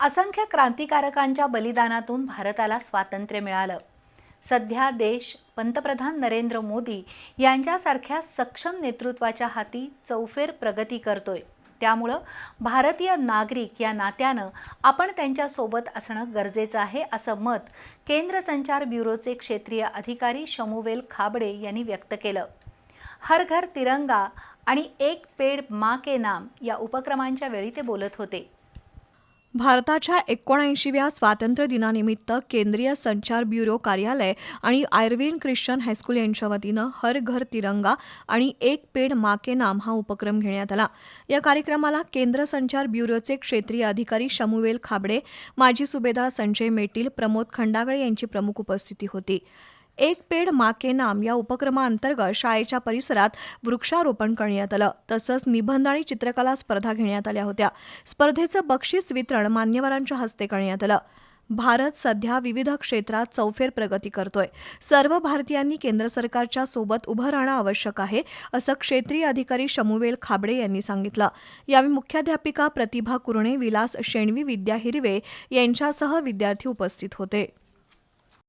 असंख्य क्रांतिकारकांच्या बलिदानातून भारताला स्वातंत्र्य मिळालं. सध्या देश पंतप्रधान नरेंद्र मोदी यांच्यासारख्या सक्षम नेतृत्वाच्या हाती चौफेर प्रगती करतोय. त्यामुळं भारतीय नागरिक या नात्यानं आपण त्यांच्यासोबत असणं गरजेचं आहे असं मत केंद्र संचार ब्युरोचे क्षेत्रीय अधिकारी शमुवेल खाबडे यांनी व्यक्त केलं. हर घर तिरंगा आणि एक पेड मा के नाम या उपक्रमांच्या वेळी ते बोलत होते. भारताच्या एकोणऐंशीव्या स्वातंत्र्य दिनानिमित्त केंद्रीय संचार ब्युरो कार्यालय आणि आयर्विन ख्रिश्चन हायस्कूल यांच्या वतीनं हर घर तिरंगा आणि एक पेड माके नाम हा उपक्रम घेण्यात आला. या कार्यक्रमाला केंद्र संचार ब्युरोचे क्षेत्रीय अधिकारी शमुवेल खाबडे माजी सुभेदार संजय मेटील प्रमोद खंडागळे यांची प्रमुख उपस्थिती होती. एक पेड मा के नाम या उपक्रमाअंतर्गत शाळेच्या परिसरात वृक्षारोपण करण्यात आलं. तसंच निबंध आणि चित्रकला स्पर्धा घेण्यात आल्या होत्या. स्पर्धेचं बक्षीस वितरण मान्यवरांच्या हस्ते करण्यात आलं. भारत सध्या विविध क्षेत्रात चौफेर प्रगती करतोय. सर्व भारतीयांनी केंद्र सरकारच्या सोबत उभं राहणं आवश्यक आहे असं क्षेत्रीय अधिकारी शमुवेल खाबडे यांनी सांगितलं. यावेळी मुख्याध्यापिका प्रतिभा कुरणे विलास शेणवी विद्या हिरवे यांच्यासह विद्यार्थी उपस्थित होते.